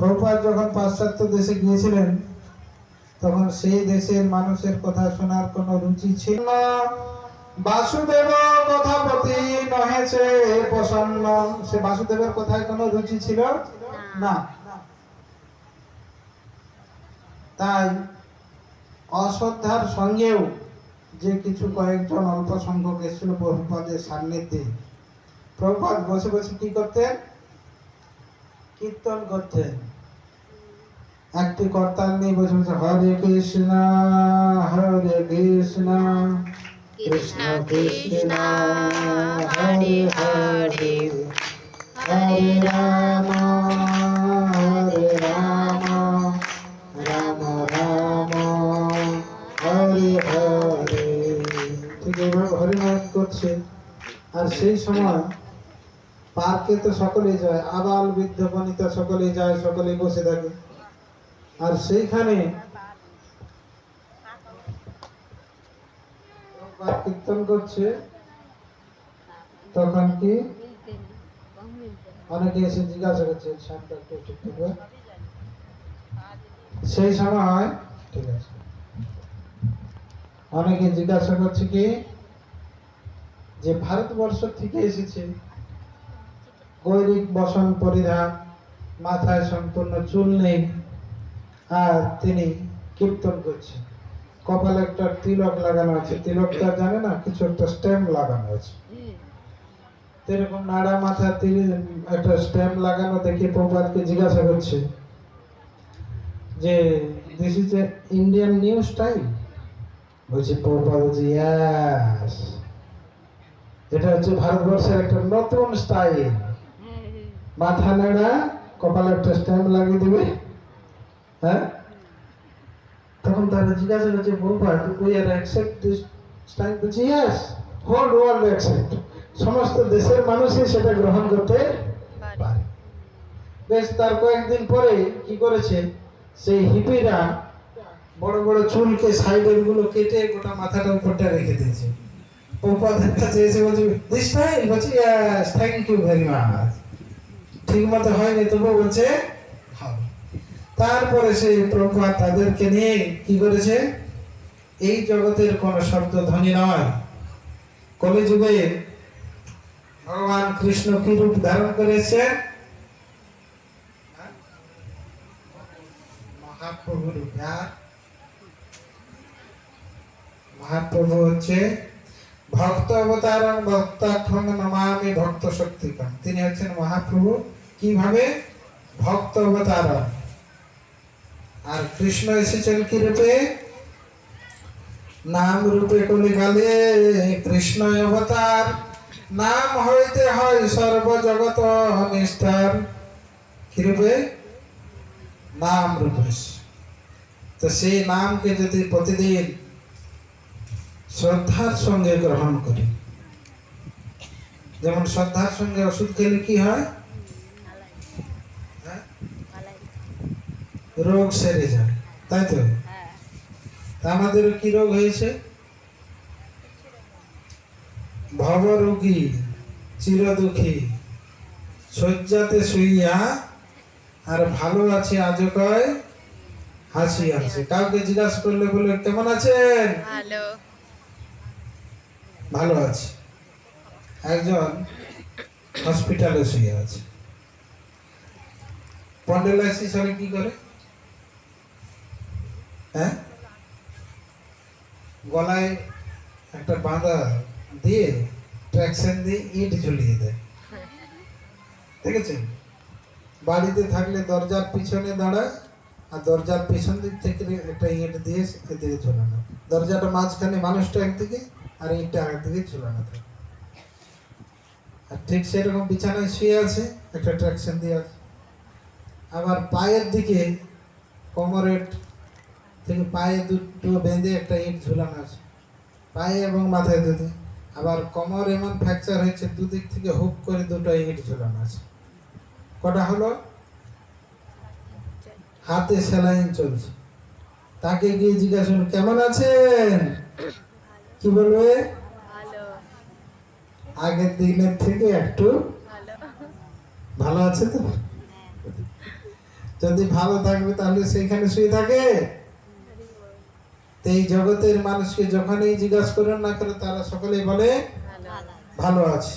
প্রভুপাদ যখন পাশ্চাত্য দেশে গিয়েছিলেন, তখন সেই দেশের মানুষের কথা শোনার কোনো রুচি ছিল না। বাসুদেব কথা প্রতি নহেছে প্রসন্ন। সে বাসুদেবের কথায় কোনো রুচি ছিল না। তাই অশ্রদ্ধার সঙ্গেও যে কিছু কয়েকজন অল্প সংখ্যক এসেছিল প্রভুপাদের সান্নিধ্যে, প্রভুপাদ বসে বসে কি করতেন? কীর্তন করতেন। একটি কর্তার নিয়ে বসে বসে হরে কৃষ্ণ হরে কৃষ্ণ। কৃষ্ণ কৃষ্ণ হরে হরে হরে। রাম হরে রাম রাম রাম। হরে হরে। ঠিক এইভাবে হরিনাম করছে। আর সেই সময় পার্কে তো সকলেই যায় আবাল বৃদ্ধ বনিতা সকলেই যায় সকলেই বসে থাকে। আর সেইখানে কীর্তন করছে, তখন কি অনেকে এসে জিজ্ঞাসা করছে সেই সময় ঠিক আছে। অনেকে জিজ্ঞাসা করছে কি, যে ভারতবর্ষ থেকে এসেছে। গৈরিক বসন পরিধান, মাথায় সম্পূর্ণ চুল নেই। তিনি কীর্তন করছেন। কপালে একটা তিলক লাগানো আছে। তিলকটা জানে না? কিছু একটা স্ট্যাম্প লাগানো আছে। এরকম নাড়া মাথা তিল একটা স্ট্যাম্প লাগানো দেখে প্রভাতকে জিজ্ঞাসা করছে যে this is a Indian new style বলছি, প্রভাত বলছে ইয়াস এটা হচ্ছে ভারতবর্ষের একটা নতুন স্টাইল মাথা নাড়া, কপালে একটা স্ট্যাম্প লাগিয়ে দিবে। হ্যাঁ? তখন তারা জিজ্ঞাসা করছে Prabhupada we are accept this style বলছে ইয়েস হোল ওয়ার্ল্ড অ্যাকসেপ্ট সমস্ত দেশের মানুষই সেটা গ্রহণ করতে পারে। বেশ তার কয়েকদিন পরে কি করেছে সেই হিপিরা বড় বড় চুলকে সাইডেরগুলো কেটে গোটা মাথাটা উপরটা রেখে দিয়েছে। কাছে এসে বলছে দিস স্টাইল বলছে yes thank you very much ঠিক মতো হয়নি তবুও বলছে তারপরে সেই প্রভুপাত তাদেরকে নিয়ে কি করেছে? এই জগতের কোন শব্দ ধ্বনি নয়। কলিযুগে ভগবান কৃষ্ণ কি রূপ ধারণ করেছে? মহাপ্রভু মহাপ্রভু হচ্ছে ভক্ত অবতার ভক্তাক্ষণ নমামি ভক্ত শক্তিকাম তিনি হচ্ছেন মহাপ্রভু। কীভাবে? ভক্ত অবতার। আর কৃষ্ণ এসেছেন কি রূপে? নাম রূপে কলিকালে কৃষ্ণ অবতার। নাম হইতে হয় সর্বজগত নিষ্ঠার। কি রূপে? নাম রূপে। তো সেই নামকে যদি প্রতিদিন শ্রদ্ধার সঙ্গে গ্রহণ করি, যেমন শ্রদ্ধার সঙ্গে ওষুধ খেলে কি হয় হ্যাঁ? রোগ সেরে যায় তাই তো? আমাদের কি রোগ হয়েছে? ভব ভবরোগী চিরদুখী শয্যাতে শুইয়া আর ভালো আছে আজও কয়? হাসি আছে। কাউকে জিজ্ঞাসা করলে বলে কেমন আছেন? ভালো। ভালো আছে। একজন হসপিটালে শুয়ে আছে। পন্ডেলাইসিস হলে কি করে? হ্যাঁ? গলায় একটা বাঁধা দিয়ে ট্র্যাকশন দিয়ে ইট ঝুলিয়ে দেয়। দেখেছেন? বাড়িতে থাকলে দরজার পিছনে দাঁড়ায় আর দরজার পিছন দিক থেকে একটা ইট দিয়ে এদিকে ঝোলানো। দরজাটা মাঝখানে মানুষটা একদিকে আর ইটটা একদিকে ঝুলানো থাকে। আর ঠিক সেরকম বিছানায় শুয়ে আছে, একটা ট্র্যাকশন দিয়ে আছে। আবার পায়ের দিকে কোমরের থেকে পায়ে দুটো বেঁধে একটা ইট ঝুলানো আছে। পায়ে এবং মাথায় দুটো। আবার কোমর এমন ফ্র্যাকচার হয়েছে দুদিক থেকে হুক করে দুটো ইট ঝুলানো আছে। কটা হলো? হাতে সেলাইন চলছে। তাকে গিয়ে জিজ্ঞাসা করল, কেমন আছেন? কি বলবে? আগের দিনের থেকে একটু ভালো। ভালো আছে তো? যদি ভালো থাকবে তাহলে সেইখানে শুয়ে থাকে? তো এই জগতের মানুষকে যখনই জিজ্ঞাসা করেন না করে তারা সকলেই বলে, ভালো আছে।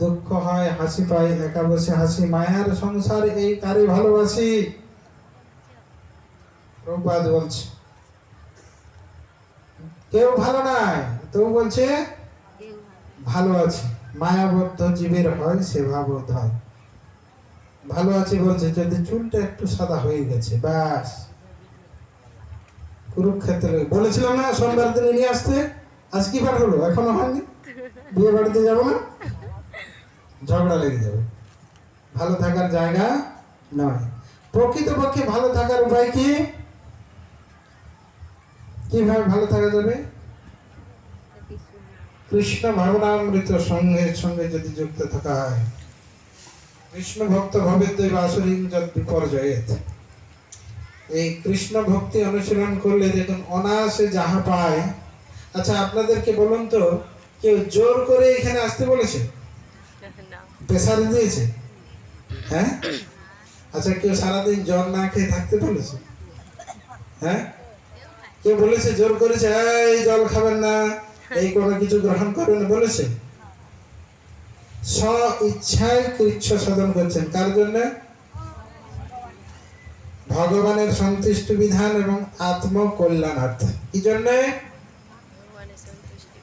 দুঃখ হয়, হাসি পাই, একা বসে হাসি, মায়ার সংসার এই কারে ভালোবাসি। প্রভুপাদ বলছে, কেউ ভালো নাই, তবু বলছে, ভালো আছে। মায়াবদ্ধ জীবের হয় সেবাবোধ হয়। ভালো আছে বলছে, যদি চুলটা একটু সাদা হয়ে গেছে, ব্যাস। কুরুক্ষেত্রে। বলেছিলাম না সোমবার দিনে নিয়ে আসতে, আজ কি পাঠ হলো? এখনও হয়নি? বিয়ে বাড়িতে যাব না? ঝগড়া লেগে যাবে। ভালো থাকার জায়গা নয়। প্রকৃতপক্ষে ভালো থাকার উপায় কি? কীভাবে ভালো থাকা যাবে? কৃষ্ণ ভাবনামৃত সঙ্গের সঙ্গে যদি যুক্ত থাকা হয় কৃষ্ণ ভক্ত ভবে দৈব আসুরিং যদ বিপর্যয়েত। এই কৃষ্ণ ভক্তি অনুশীলন করলে দেখুন অনায়াসে যাহা পায়। আচ্ছা আপনাদেরকে বলুন তো কেউ জোর করে এখানে আসতে বলেছে? প্রেসার দিয়েছে? হ্যাঁ? আচ্ছা কেউ সারাদিন জল না খেয়ে থাকতে বলেছে? হ্যাঁ? কেউ বলেছে জোর করেছে এই জল খাবেন না এই কোনো কিছু গ্রহণ করবেন বলেছে? স্ব ইচ্ছায় কৃচ্ছ সাধন করছেন। কার জন্য? ভগবানের সন্তুষ্ট বিধান এবং আত্ম কল্যাণার্থে কি জন্যে?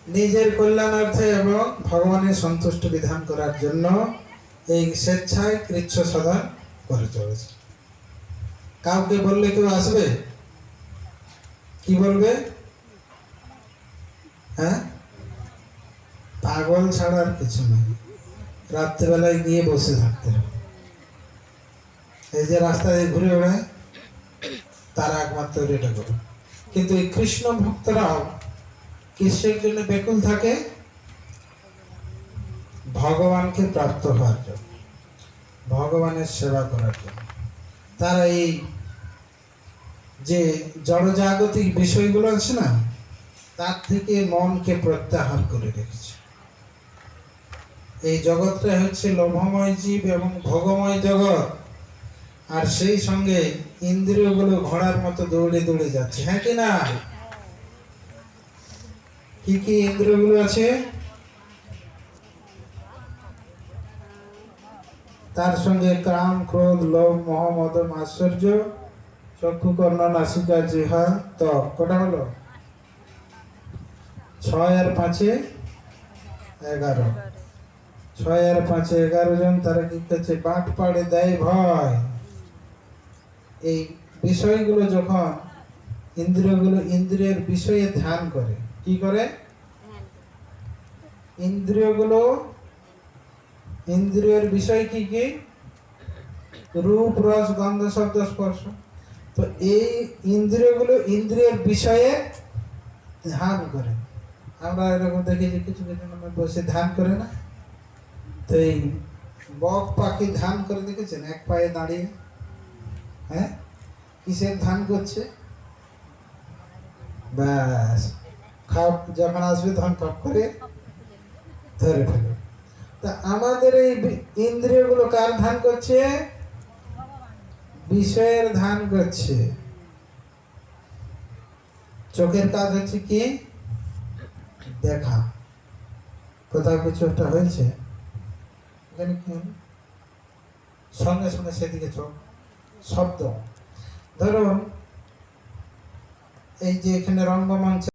নিজের কল্যাণার্থে এবং ভগবানের সন্তুষ্ট বিধান করার জন্য এই স্বেচ্ছায় কৃচ্ছ সাধন করে চলেছে। কাউকে বললে কেউ আসবে? কি বলবে? হ্যাঁ? পাগল ছাড়া আর কিছু নেই। রাত্রেবেলায় গিয়ে বসে থাকতে হবে। এই যে রাস্তায় ঘুরে বেড়ায়। তারা একমাত্র এটা করে কিন্তু এই কৃষ্ণ ভক্তরাও কিসের জন্য বেকুল থাকে? ভগবানকে প্রাপ্ত হওয়ার জন্য, ভগবানের সেবা করার জন্য। তারা এই যে জড়জাগতিক বিষয়গুলো আছে না, তার থেকে মনকে প্রত্যাহার করে রেখেছে। এই জগৎটা হচ্ছে লোভময় জীব এবং ভোগময় জগৎ। আর সেই সঙ্গে ইন্দ্রিয়গুলো ঘোড়ার মতো দৌড়ে দৌড়ে যাচ্ছে। হ্যাঁ কি না? কি কি ইন্দ্রিয়গুলো আছে? তার সঙ্গে কাম, ক্রোধ, লোভ, মোহ মদ আশ্চর্য চক্ষু কর্ণ নাসিকা জিহা ত্বক কটা হলো? ছয় আর পাঁচে এগারো। ছয় আর পাঁচে এগারো জন, তারা কি করছে? বাট পাড়ে দেয় ভয়। এই বিষয়গুলো যখন ইন্দ্রিয়গুলো ইন্দ্রিয়ের বিষয়ে ধ্যান করে, কি করে? ইন্দ্রিয়গুলো ইন্দ্রিয়ের বিষয় কি কি? রূপ, রস, গন্ধ, শব্দ, স্পর্শ। তো এই ইন্দ্রিয়গুলো ইন্দ্রিয়ের বিষয়ে ধ্যান করে। আমরা এরকম দেখি যে কিছু কিছু মানুষ বসে ধ্যান করে না। তো এই বক পাখি ধ্যান করে, দেখেছেন? এক পায়ে দাঁড়িয়ে হ্যাঁ? কিসের ধ্যান করছে? ব্যাস। খাপ যখন আসবে তখন খপ করে ধরে ফেলে। তা আমাদের এই ইন্দ্রিয়গুলো কার ধ্যান করছে? বিষয়ের ধান করছে। চোখের কাজ হচ্ছে কি? দেখা। কোথাও কিছু একটা হয়েছে? সঙ্গে সঙ্গে সেদিকে চোখ। শব্দ। ধরুন এই যে এখানে রঙ্গমঞ্চ